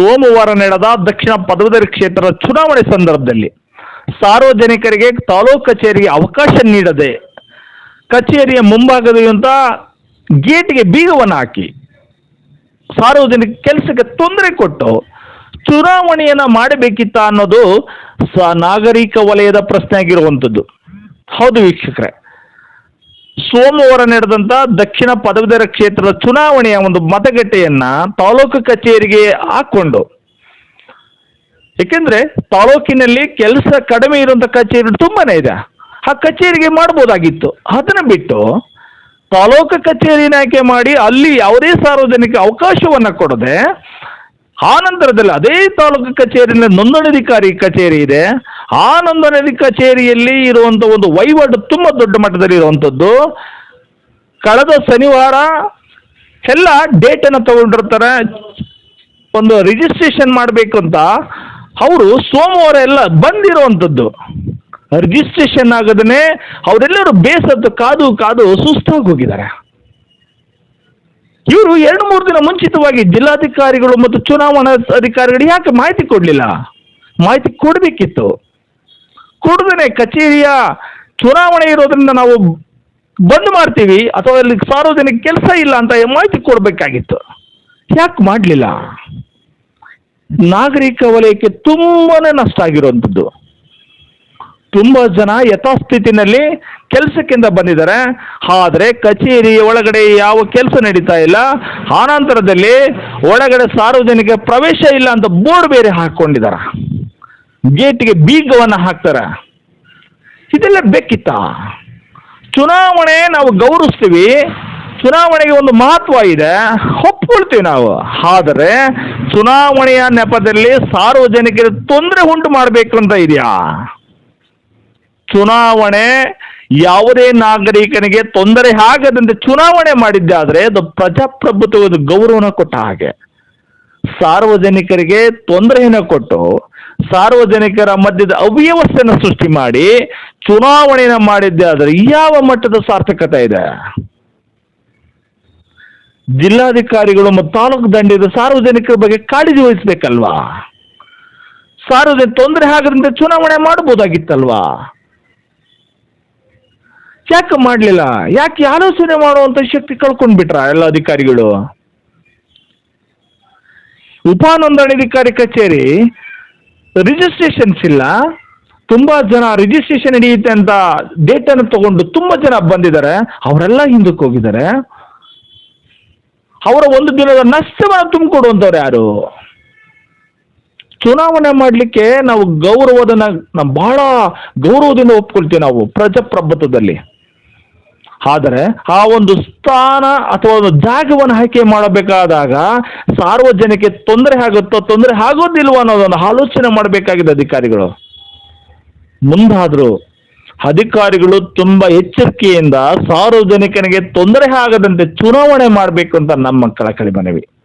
ಸೋಮವಾರ ನಡೆದ ದಕ್ಷಿಣ ಪದವೀಧರ ಕ್ಷೇತ್ರದ ಚುನಾವಣೆ ಸಂದರ್ಭದಲ್ಲಿ ಸಾರ್ವಜನಿಕರಿಗೆ ತಾಲೂಕು ಕಚೇರಿಗೆ ಅವಕಾಶ ನೀಡದೆ ಕಚೇರಿಯ ಮುಂಭಾಗದಿಂದ ಗೇಟ್ಗೆ ಬೀಗವನ್ನು ಹಾಕಿ ಸಾರ್ವಜನಿಕ ಕೆಲಸಕ್ಕೆ ತೊಂದರೆ ಕೊಟ್ಟು ಚುನಾವಣೆಯನ್ನ ಮಾಡಬೇಕಿತ್ತ ಅನ್ನೋದು ಸ ನಾಗರಿಕ ವಲಯದ ಪ್ರಶ್ನೆ ಆಗಿರುವಂಥದ್ದು ಹೌದು ವೀಕ್ಷಕರೇ. ಸೋಮವಾರ ನಡೆದಂಥ ದಕ್ಷಿಣ ಪದವೀಧರ ಕ್ಷೇತ್ರದ ಚುನಾವಣೆಯ ಒಂದು ಮತಗಟ್ಟೆಯನ್ನ ತಾಲೂಕು ಕಚೇರಿಗೆ ಹಾಕೊಂಡು. ಏಕೆಂದ್ರೆ ತಾಲೂಕಿನಲ್ಲಿ ಕೆಲಸ ಕಡಿಮೆ ಇರುವಂಥ ಕಚೇರಿ ತುಂಬಾನೇ ಇದೆ. ಆ ಕಚೇರಿಗೆ ಮಾಡ್ಬೋದಾಗಿತ್ತು. ಅದನ್ನ ಬಿಟ್ಟು ತಾಲೂಕು ಕಚೇರಿನ ಆಯ್ಕೆ ಮಾಡಿ ಅಲ್ಲಿ ಯಾವುದೇ ಸಾರ್ವಜನಿಕ ಅವಕಾಶವನ್ನ ಕೊಡದೆ ಆ ನಂತರದಲ್ಲಿ ಅದೇ ತಾಲೂಕು ಕಚೇರಿಯಲ್ಲಿ ನೋಂದಣಾಧಿಕಾರಿ ಕಚೇರಿ ಇದೆ. ಆ ನೋಂದಣಿ ಕಚೇರಿಯಲ್ಲಿ ಇರುವಂಥ ಒಂದು ವಹಿವಾಟು ತುಂಬ ದೊಡ್ಡ ಮಟ್ಟದಲ್ಲಿ ಇರುವಂಥದ್ದು ಕಳೆದ ಶನಿವಾರ ಎಲ್ಲ ಡೇಟನ್ನು ತಗೊಂಡಿರ್ತಾರೆ. ಒಂದು ರಿಜಿಸ್ಟ್ರೇಷನ್ ಮಾಡಬೇಕು ಅಂತ ಅವರು ಸೋಮವಾರ ಎಲ್ಲ ಬಂದಿರುವಂಥದ್ದು ರಿಜಿಸ್ಟ್ರೇಷನ್ ಆಗದೇ ಅವರೆಲ್ಲರೂ ಬೇಸತ್ತು ಕಾದು ಕಾದು ಸುಸ್ತಾಗಿ ಹೋಗಿದ್ದಾರೆ. ಇವರು ಎರಡು ಮೂರು ದಿನ ಮುಂಚಿತವಾಗಿ ಜಿಲ್ಲಾಧಿಕಾರಿಗಳು ಮತ್ತು ಚುನಾವಣಾ ಅಧಿಕಾರಿಗಳು ಯಾಕೆ ಮಾಹಿತಿ ಕೊಡಲಿಲ್ಲ? ಮಾಹಿತಿ ಕೊಡಬೇಕಿತ್ತು. ಕೊಡದೇ ಕಚೇರಿಯ ಚುನಾವಣೆ ಇರೋದ್ರಿಂದ ನಾವು ಬಂದ್ ಮಾಡ್ತೀವಿ ಅಥವಾ ಅಲ್ಲಿ ಸಾರ್ವಜನಿಕ ಕೆಲಸ ಇಲ್ಲ ಅಂತ ಮಾಹಿತಿ ಕೊಡಬೇಕಾಗಿತ್ತು. ಯಾಕೆ ಮಾಡಲಿಲ್ಲ? ನಾಗರಿಕ ವಲಯಕ್ಕೆ ತುಂಬಾನೇ ನಷ್ಟ ಆಗಿರುವಂಥದ್ದು. ತುಂಬ ಜನ ಯಥಾಸ್ಥಿತಿನಲ್ಲಿ ಕೆಲಸಕ್ಕಿಂತ ಬಂದಿದ್ದಾರೆ. ಆದರೆ ಕಚೇರಿ ಒಳಗಡೆ ಯಾವ ಕೆಲಸ ನಡೀತಾ ಇಲ್ಲ. ಆನಂತರದಲ್ಲಿ ಒಳಗಡೆ ಸಾರ್ವಜನಿಕ ಪ್ರವೇಶ ಇಲ್ಲ ಅಂತ ಬೋರ್ಡ್ ಬೇರೆ ಹಾಕ್ಕೊಂಡಿದ್ದಾರೆ ಗೇಟ್ಗೆ ಬೀಗವನ್ನು ಹಾಕ್ತಾರೆ. ಇದೆಲ್ಲ ಬೇಕಿತ್ತ? ಚುನಾವಣೆ ನಾವು ಗೌರವಿಸ್ತೀವಿ. ಚುನಾವಣೆಗೆ ಒಂದು ಮಹತ್ವ ಇದೆ. ಒಪ್ಕೊಳ್ತೀವಿ ನಾವು. ಆದರೆ ಚುನಾವಣೆಯ ನೆಪದಲ್ಲಿ ಸಾರ್ವಜನಿಕರಿಗೆ ತೊಂದರೆ ಉಂಟು ಮಾಡಬೇಕು ಅಂತ ಇದೆಯಾ? ಚುನಾವಣೆ ಯಾವುದೇ ನಾಗರಿಕನಿಗೆ ತೊಂದರೆ ಆಗದಂತೆ ಚುನಾವಣೆ ಮಾಡಿದ್ದಾದ್ರೆ ಅದು ಪ್ರಜಾಪ್ರಭುತ್ವದ ಗೌರವನ ಕೊಟ್ಟ ಹಾಗೆ. ಸಾರ್ವಜನಿಕರಿಗೆ ತೊಂದರೆಯನ್ನು ಕೊಟ್ಟು ಸಾರ್ವಜನಿಕರ ಮಧ್ಯದ ಅವ್ಯವಸ್ಥೆಯನ್ನು ಸೃಷ್ಟಿ ಮಾಡಿ ಚುನಾವಣೆಯನ್ನು ಮಾಡಿದ್ದೆ ಆದರೆ ಯಾವ ಮಟ್ಟದ ಸಾರ್ಥಕತೆ ಇದೆ? ಜಿಲ್ಲಾಧಿಕಾರಿಗಳು ಮತ್ತು ತಾಲೂಕು ದಂಡಿದ ಸಾರ್ವಜನಿಕರ ಬಗ್ಗೆ ಕಾಳಜಿ ವಹಿಸ್ಬೇಕಲ್ವಾ? ಸಾರ್ವಜನಿಕ ತೊಂದರೆ ಆಗದಂತೆ ಚುನಾವಣೆ ಮಾಡಬಹುದಾಗಿತ್ತಲ್ವಾ? ಯಾಕೆ ಮಾಡಲಿಲ್ಲ? ಯಾಕೆ ಆಲೋಚನೆ ಮಾಡುವಂಥ ಶಕ್ತಿ ಕಳ್ಕೊಂಡ್ಬಿಟ್ರ ಎಲ್ಲ ಅಧಿಕಾರಿಗಳು? ಉಪ ಅಧಿಕಾರಿ ಕಚೇರಿ ರಿಜಿಸ್ಟ್ರೇಷನ್ಸ್ ಇಲ್ಲ. ತುಂಬಾ ಜನ ರಿಜಿಸ್ಟ್ರೇಷನ್ ನಡೆಯುತ್ತೆ ಅಂತ ಡೇಟನ್ನು ತಗೊಂಡು ತುಂಬಾ ಜನ ಬಂದಿದ್ದಾರೆ. ಅವರೆಲ್ಲ ಹಿಂದಕ್ಕೆ ಹೋಗಿದ್ದಾರೆ. ಅವರ ಒಂದು ದಿನದ ನಷ್ಟವನ್ನು ತುಂಬಿಕೊಡುವಂಥವ್ರು ಯಾರು? ಚುನಾವಣೆ ಮಾಡಲಿಕ್ಕೆ ನಾವು ಗೌರವದನ್ನ ನಾವು ಬಹಳ ಗೌರವದಿಂದ ಒಪ್ಕೊಳ್ತೀವಿ ನಾವು ಪ್ರಜಾಪ್ರಭುತ್ವದಲ್ಲಿ. ಆದರೆ ಆ ಒಂದು ಸ್ಥಾನ ಅಥವಾ ಒಂದು ಜಾಗವನ್ನು ಆಯ್ಕೆ ಮಾಡಬೇಕಾದಾಗ ಸಾರ್ವಜನಿಕ ತೊಂದರೆ ಆಗುತ್ತೋ ತೊಂದರೆ ಆಗೋದಿಲ್ವೋ ಅನ್ನೋದನ್ನು ಆಲೋಚನೆ ಮಾಡಬೇಕಾಗಿದೆ ಅಧಿಕಾರಿಗಳು. ಮುಂದಾದರೂ ಅಧಿಕಾರಿಗಳು ತುಂಬ ಎಚ್ಚರಿಕೆಯಿಂದ ಸಾರ್ವಜನಿಕನಿಗೆ ತೊಂದರೆ ಆಗದಂತೆ ಚುನಾವಣೆ ಮಾಡಬೇಕು ಅಂತ ನಮ್ಮ ಕಳಕಳಿ ಮನವಿ.